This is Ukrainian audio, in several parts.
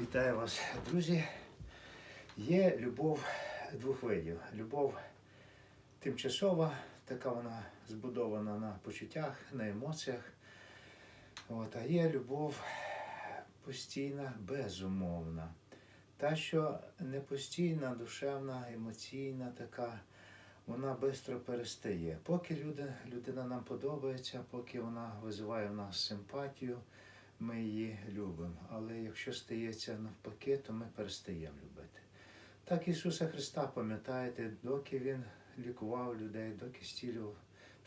Вітаю вас, друзі. Є любов двох видів. Любов тимчасова, така вона збудована на почуттях, на емоціях. От, а є любов постійна, безумовна. Та, що не постійна, душевна, емоційна така, вона швидко перестає. Поки люди, людина нам подобається, поки вона визиває в нас симпатію, ми її любимо. Але якщо стається навпаки, то ми перестаємо любити. Так Ісуса Христа, пам'ятаєте, доки Він лікував людей, доки стілював,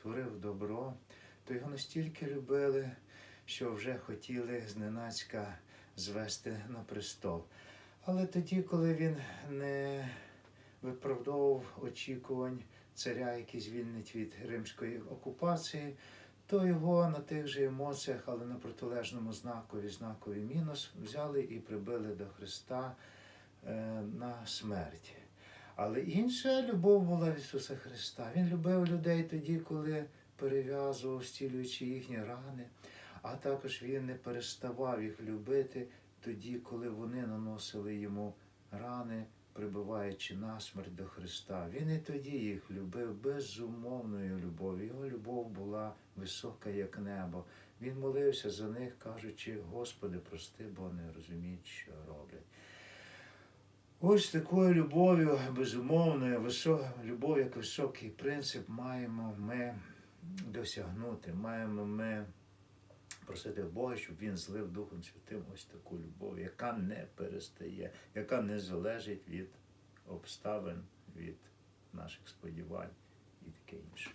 творив добро, то його настільки любили, що вже хотіли зненацька звести на престол. Але тоді, коли він не виправдовував очікувань царя, який звільнить від римської окупації, то його на тих же емоціях, але на протилежному знакові, знакові мінус, взяли і прибили до Христа е, на смерть. Але інша любов була в Ісуса Христа. Він любив людей тоді, коли перев'язував, стілюючи їхні рани, а також він не переставав їх любити тоді, коли вони наносили йому рани, прибиваючи насмерть до Христа. Він і тоді їх любив безумовною любов'ю. Любов була висока, як небо. Він молився за них, кажучи, Господи, прости, бо не розуміють, що роблять. Ось такою любов'ю, безумовною, любов як високий принцип, маємо ми досягнути, маємо ми просити Бога, щоб Він злив Духом Святим ось таку любов, яка не перестає, яка не залежить від обставин, від наших сподівань і таке інше.